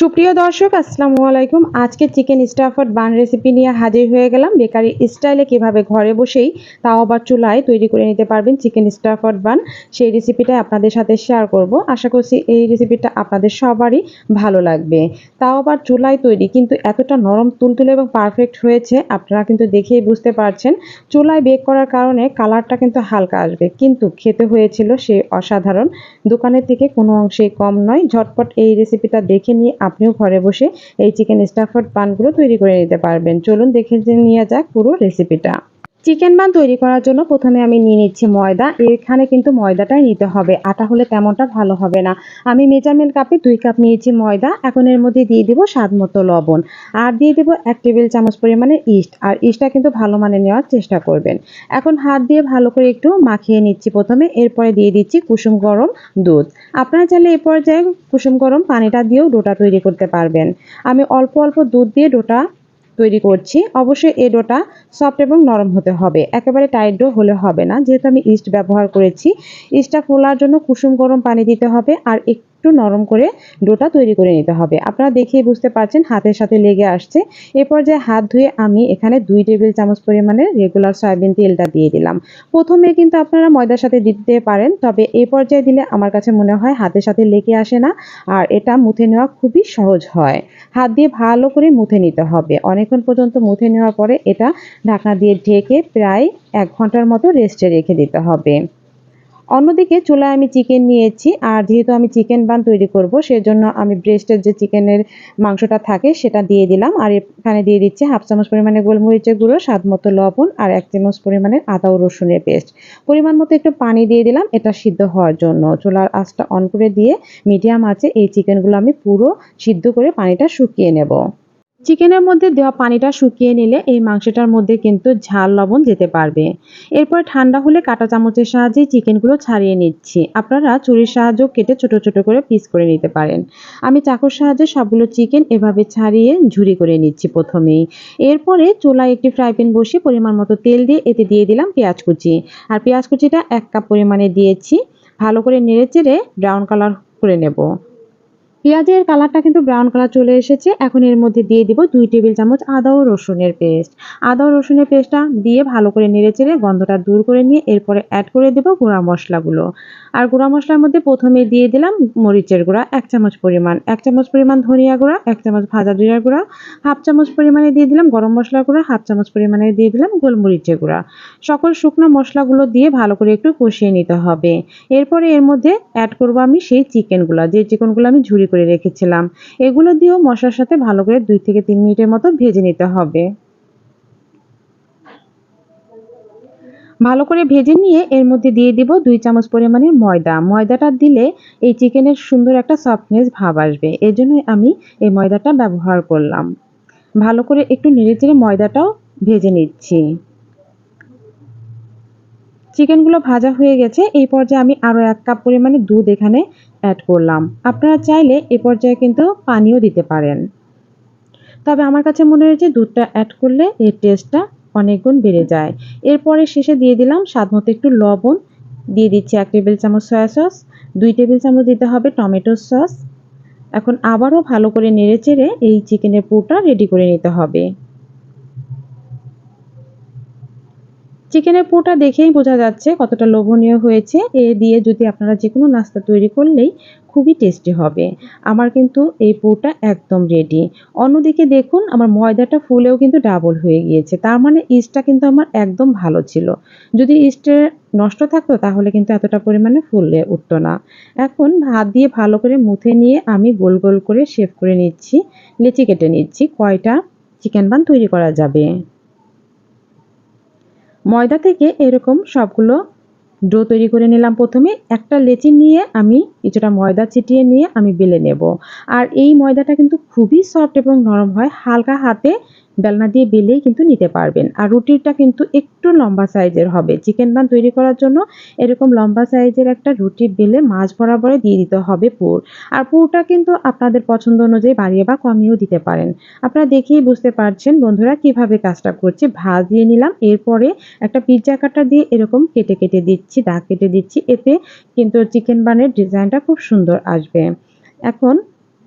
সুপ্রিয় দর্শক, আসসালামু আলাইকুম। আজকে চিকেন স্টাফার্ড বান রেসিপি নিয়ে হাজির হয়ে গেলাম। বেকারি স্টাইলে কীভাবে ঘরে বসেই তাও আবার চুলায় তৈরি করে নিতে পারবেন চিকেন স্টাফার্ড বান সেই রেসিপিটা আপনাদের সাথে শেয়ার করব। আশা করছি এই রেসিপিটা আপনাদের সবারই ভালো লাগবে। তাও আবার চুলায় তৈরি, কিন্তু এতটা নরম, তুলতুলে এবং পারফেক্ট হয়েছে, আপনারা কিন্তু দেখেই বুঝতে পারছেন। চুলায় বেক করার কারণে কালারটা কিন্তু হালকা আসবে, কিন্তু খেতে হয়েছিল সে অসাধারণ। দোকানের থেকে কোনো অংশেই কম নয়, ঝটপট এই রেসিপিটা দেখে নিয়ে আপনিও ঘরে বসে এই চিকেন স্টাফার্ড পানগুলো তৈরি করে নিতে পারবেন। চলুন দেখে নিয়ে যাক পুরো রেসিপিটা চিকেন বান তৈরি করার জন্য প্রথমে আমি নিয়ে নিচ্ছি ময়দা। এখানে কিন্তু ময়দাটাই নিতে হবে আটা হলে তেমনটা ভালো হবে না। আমি মেজারমেন্ট কাপে দুই কাপ নিয়েছি ময়দা, এখন এর মধ্যে দিয়ে দিব স্বাদ মতো লবণ। আর দিয়ে দেবো এক টেবিল চামচ পরিমাণে ইস্ট, আর ইস্টটা কিন্তু ভালো মানে নেওয়ার চেষ্টা করবেন। এখন হাত দিয়ে ভালো করে একটু মাখিয়ে নিচ্ছি প্রথমে, এরপরে দিয়ে দিচ্ছি কুসুম গরম দুধ। আপনারা চাইলে এ পর্যায়ে কুসুম গরম পানিটা দিয়েও ডোটা তৈরি করতে পারবেন। আমি অল্প অল্প দুধ দিয়ে ডোটা তৈরি করছি। অবশ্যই এ ডোটা সফট এবং নরম হতে হবে। একেবারে টাইট ডো হলে হবে না। যেহেতু আমি ইস্ট ব্যবহার করেছি, ইস্টটা ফোলার জন্য কুসুম গরম পানি দিতে হবে। আর একটু নরম করে ডোটা তৈরি করে নিতে হবে। আপনারা দেখেই বুঝতে পারছেন হাতের সাথে লেগে আসছে। এ পর্যায়ে হাত ধুয়ে আমি এখানে দুই টেবিল চামচ পরিমাণে রেগুলার সয়াবিন তেলটা দিয়ে দিলাম। প্রথমে কিন্তু আপনারা ময়দার সাথে দিতে পারেন, তবে এ পর্যায়ে দিলে আমার কাছে মনে হয় হাতের সাথে লেগে আসে না আর এটা মুথে নেওয়া খুবই সহজ হয়। হাত দিয়ে ভালো করে মুথে নিতে হবে। অনেকক্ষণ পর্যন্ত মুথে নেওয়ার পরে এটা ঢাকনা দিয়ে ঢেকে প্রায় এক ঘণ্টার মতো রেস্টে রেখে দিতে হবে। অন্যদিকে চুলায় আমি চিকেন নিয়েছি, আর যেহেতু আমি চিকেন বান তৈরি করব, সেজন্য আমি ব্রেস্টের যে চিকেনের মাংসটা থাকে সেটা দিয়ে দিলাম। আর এখানে দিয়ে দিচ্ছি হাফ চামচ পরিমাণে গোলমরিচের গুঁড়ো, স্বাদ মতো লবণ, আর এক চামচ পরিমাণের আদা ও রসুনের পেস্ট। পরিমাণ মতো একটু পানি দিয়ে দিলাম, এটা সিদ্ধ হওয়ার জন্য। চুলার আঁচটা অন করে দিয়ে মিডিয়াম আছে এই চিকেনগুলো আমি পুরো সিদ্ধ করে পানিটা শুকিয়ে নেব। চিকেনের মধ্যে দেওয়া পানিটা শুকিয়ে নিলে এই মাংসটার মধ্যে কিন্তু ঝাল লবণ যেতে পারবে। এরপর ঠান্ডা হলে কাঁটা চামচের সাহায্যে চিকেনগুলো ছাড়িয়ে নিচ্ছি। আপনারা চুরির সাহায্য কেটে ছোট ছোট করে পিস করে নিতে পারেন। আমি চাকুর সাহায্যে সবগুলো চিকেন এভাবে ছাড়িয়ে ঝুরি করে নিচ্ছি প্রথমেই। এরপরে চুলায় একটি ফ্রাই প্যান বসিয়ে পরিমাণ মতো তেল দিয়ে এতে দিয়ে দিলাম পেঁয়াজ কুচি। আর পেঁয়াজ কুচিটা এক কাপ পরিমাণে দিয়েছি। ভালো করে নেড়ে চেড়ে ব্রাউন কালার করে নেব। পেঁয়াজের কালারটা কিন্তু ব্রাউন কালার চলে এসেছে। এখন এর মধ্যে দিয়ে দিব দুই টেবিল চামচ আদা ও রসুনের পেস্ট। আদা ও রসুনের পেস্টটা দিয়ে ভালো করে নেড়ে চেড়ে গন্ধটা দূর করে নিয়ে এরপরে অ্যাড করে দেব গুঁড়া মশলাগুলো। আর গুঁড়া মশলার মধ্যে প্রথমে দিয়ে দিলাম মরিচের গুঁড়া, এক চামচ পরিমাণ। এক চামচ পরিমাণ ধনিয়া গুঁড়া, এক চামচ ভাজা জিরার গুঁড়া, হাফ চামচ পরিমাণে দিয়ে দিলাম গরম মশলা গুঁড়া, হাফ চামচ পরিমাণে দিয়ে দিলাম গোলমরিচের গুঁড়া। সকল শুকনো মশলাগুলো দিয়ে ভালো করে একটু কষিয়ে নিতে হবে। এরপরে এর মধ্যে অ্যাড করব আমি সেই চিকেনগুলো যে চিকেনগুলো আমি ঝুরি করে রেখেছিলাম। এগুলো দিয়েও মশলার সাথে ভালো করে দুই থেকে তিন মিনিটের মতো ভেজে নিতে হবে। ভালো করে ভেজে নিয়ে এর মধ্যে দিয়ে দিব দুই চামচ পরিমাণের ময়দা। ময়দাটা দিলে এই চিকেনের সুন্দর একটা সফটনেস ভাব আসবে। এই জন্য আমি এই ময়দাটা ব্যবহার করলাম। ভালো করে একটু নেড়ে চেড়ে ময়দাটাও ভেজে নিচ্ছি। চিকেনগুলো ভাজা হয়ে গেছে, এই পর্যায়ে আমি আরও এক কাপ পরিমাণে দুধ এখানে অ্যাড করলাম। আপনারা চাইলে এ পর্যায়ে কিন্তু পানিও দিতে পারেন। তবে আমার কাছে মনে হয়েছে দুধটা অ্যাড করলে এর টেস্টটা অনেক গুণ বেড়ে যায়। এরপরে শেষে দিয়ে দিলাম স্বাদ মতো একটু লবণ। দিয়ে দিচ্ছি এক টেবিল চামচ সয়া সস দুই টেবিল চামচ দিতে হবে টমেটো সস এখন আবারও ভালো করে নেড়ে চেড়ে এই চিকেনের পুরটা রেডি করে নিতে হবে। চিকেনের পোটা দেখেই বোঝা যাচ্ছে কতটা লোভনীয় হয়েছে। এ দিয়ে যদি আপনারা যে কোনো নাস্তা তৈরি করলেই খুবই টেস্টি হবে। আমার কিন্তু এই পোটা একদম রেডি অন্যদিকে দেখুন, আমার ময়দাটা ফুলেও কিন্তু ডাবল হয়ে গিয়েছে। তার মানে ইস্টটা কিন্তু আমার একদম ভালো ছিল। যদি ইস্টের নষ্ট থাকতো, তাহলে কিন্তু এতটা পরিমাণে ফুললে উঠতো না। এখন ভাত দিয়ে ভালো করে মুথে নিয়ে আমি গোল গোল করে শেভ করে নিচ্ছি, লেচি কেটে নিচ্ছি। কয়টা চিকেন বান তৈরি করা যাবে? ময়দা থেকে এরকম সবগুলো ডো তৈরি করে নিলাম প্রথমে। একটা লেচি নিয়ে আমি কিছুটা ময়দা ছিটিয়ে নিয়ে আমি বেলে নেব। আর এই ময়দাটা কিন্তু খুবই সফট এবং নরম হয়। হালকা হাতে বেলনা দিয়ে বেলেই কিন্তু নিতে পারবেন। আর রুটিটা কিন্তু একটু লম্বা সাইজের হবে। চিকেন বান তৈরি করার জন্য এরকম লম্বা সাইজের একটা রুটি বেলে মাছ বরাবরে দিয়ে দিতে হবে পুর। আর পুরটা কিন্তু আপনাদের পছন্দ অনুযায়ী বাড়িয়ে বা কমিয়েও দিতে পারেন। আপনারা দেখেই বুঝতে পারছেন বন্ধুরা কীভাবে কাজটা করছে। ভাজ দিয়ে নিলাম। এরপরে একটা পিৎজা কাটা দিয়ে এরকম কেটে কেটে দিচ্ছি। দাগ কেটে দিচ্ছি। এতে কিন্তু চিকেন বানের ডিজাইনটা খুব সুন্দর আসবে। এখন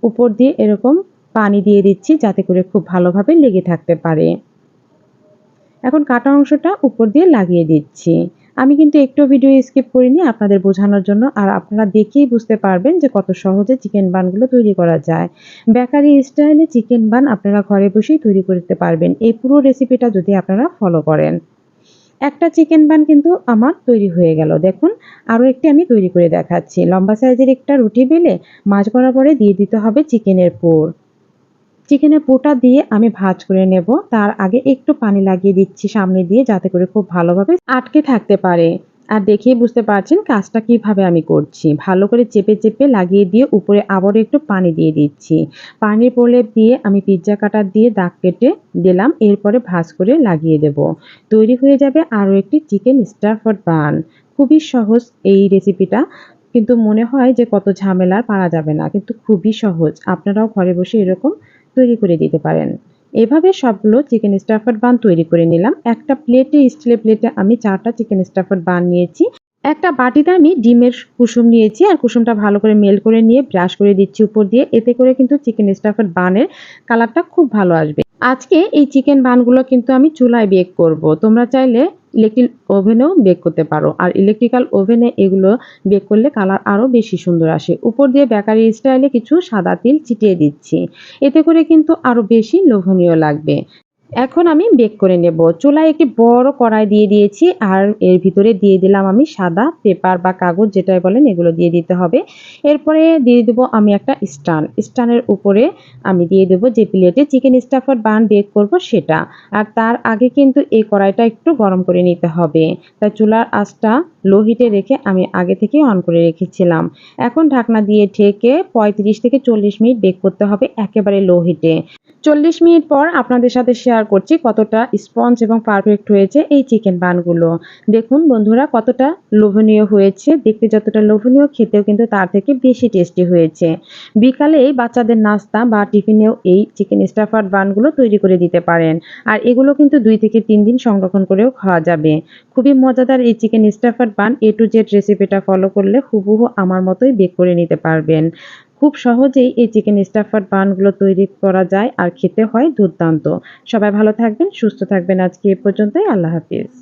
উপর দিয়ে এরকম পানি দিয়ে দিচ্ছি যাতে করে খুব ভালোভাবে লেগে থাকতে পারে। এখন কাটা অংশটা উপর দিয়ে লাগিয়ে দিচ্ছি। আমি কিন্তু একটু ভিডিও স্কিপ করিনি আপনাদের বোঝানোর জন্য, আর আপনারা দেখেই বুঝতে পারবেন যে কত সহজে চিকেন বানগুলো তৈরি করা যায়। বেকারি স্টাইলে চিকেন বান আপনারা ঘরে বসেই তৈরি করতে পারবেন। এই পুরো রেসিপিটা যদি আপনারা ফলো করেন। একটা চিকেন বান কিন্তু আমার তৈরি হয়ে গেল। দেখুন আরও একটি আমি তৈরি করে দেখাচ্ছি। লম্বা সাইজের একটা রুটি বেলে মাছ বরাবরে দিয়ে দিতে হবে চিকেনের পুর। চিকেনের পোটা দিয়ে আমি ভাজ করে নেব। তার আগে একটু পানি লাগিয়ে দিচ্ছি সামনে দিয়ে যাতে করে খুব ভালোভাবে আটকে থাকতে পারে। আর দেখেই বুঝতে পারছেন কাজটা কীভাবে আমি করছি। ভালো করে চেপে চেপে লাগিয়ে দিয়ে উপরে আবারও একটু পানি দিয়ে দিচ্ছি। পানির প্রলেপ দিয়ে আমি পিৎজা কাটার দিয়ে দাগ কেটে দিলাম, এরপরে ভাজ করে লাগিয়ে দেব। তৈরি হয়ে যাবে আরও একটি চিকেন স্টারফট বান। খুবই সহজ এই রেসিপিটা। কিন্তু মনে হয় যে কত ঝামেলার, পারা যাবে না। কিন্তু খুবই সহজ। আপনারাও ঘরে বসে এরকম তৈরি করে দিতে পারেন। এভাবে সবগুলো চিকেন স্টাফার বান তৈরি করে নিলাম। একটা প্লেটে স্টিলের প্লেটে আমি চারটা চিকেন স্টাফার বান নিয়েছি। একটা বাটিতে আমি ডিমের কুসুম নিয়েছি আর কুসুমটা ভালো করে মেল করে নিয়ে ব্রাশ করে দিচ্ছি উপর দিয়ে। এতে করে কিন্তু চিকেন স্টাফার বানের কালারটা খুব ভালো আসবে। আজকে এই চিকেন বানগুলো কিন্তু আমি চুলায় বেক করব। তোমরা চাইলে ইলেকট্রিক ওভেনেও বেক করতে পারো। আর ইলেকট্রিক্যাল ওভেনে এগুলো বেক করলে কালার আরও বেশি সুন্দর আসে। উপর দিয়ে বেকারি স্টাইলে কিছু সাদা তিল ছিটিয়ে দিচ্ছি। এতে করে কিন্তু আরও বেশি লোভনীয় লাগবে। এখন আমি বেক করে নেব। চুলায় একটি বড় কড়াই দিয়ে দিয়েছি আর এর ভিতরে দিয়ে দিলাম আমি সাদা পেপার বা কাগজ যেটাই বলেন এগুলো দিয়ে দিতে হবে। এরপরে দিয়ে দেবো আমি একটা স্টান। স্টানের উপরে আমি দিয়ে দেবো যে প্লেটে চিকেন স্টাফার বান বেক করব সেটা। আর তার আগে কিন্তু এই কড়াইটা একটু গরম করে নিতে হবে। তাই চুলার আঁচটা লো হিটে রেখে আমি আগে থেকে অন করে রেখেছিলাম। এখন ঢাকনা দিয়ে ঢেকে পঁয়ত্রিশ থেকে চল্লিশ মিনিট বেক করতে হবে একেবারে লো হিটে চল্লিশ মিনিট পর আপনাদের সাথে শেয়ার করছি কতটা স্পঞ্জ এবং পারফেক্ট হয়েছে এই চিকেন বানগুলো দেখুন বন্ধুরা কতটা লোভনীয় হয়েছে। দেখতে যতটা লোভনীয়, খেতেও কিন্তু তার থেকে বেশি টেস্টি হয়েছে। বিকালে বাচ্চাদের নাস্তা বা টিফিনেও এই চিকেন স্টাফার বানগুলো তৈরি করে দিতে পারেন। আর এগুলো কিন্তু দুই থেকে তিন দিন সংরক্ষণ করেও খাওয়া যাবে। খুবই মজাদার এই chicken stuffed bun A to Z রেসিপিটা ফলো করলে হুবহু আমার মতোই বেক করে নিতে পারবেন। খুব সহজেই এই চিকেন স্টাফার বানগুলো তৈরি করা যায় আর খেতে হয় দুর্দান্ত। সবাই ভালো থাকবেন, সুস্থ থাকবেন আজকে এ পর্যন্তই। আল্লাহ হাফিজ।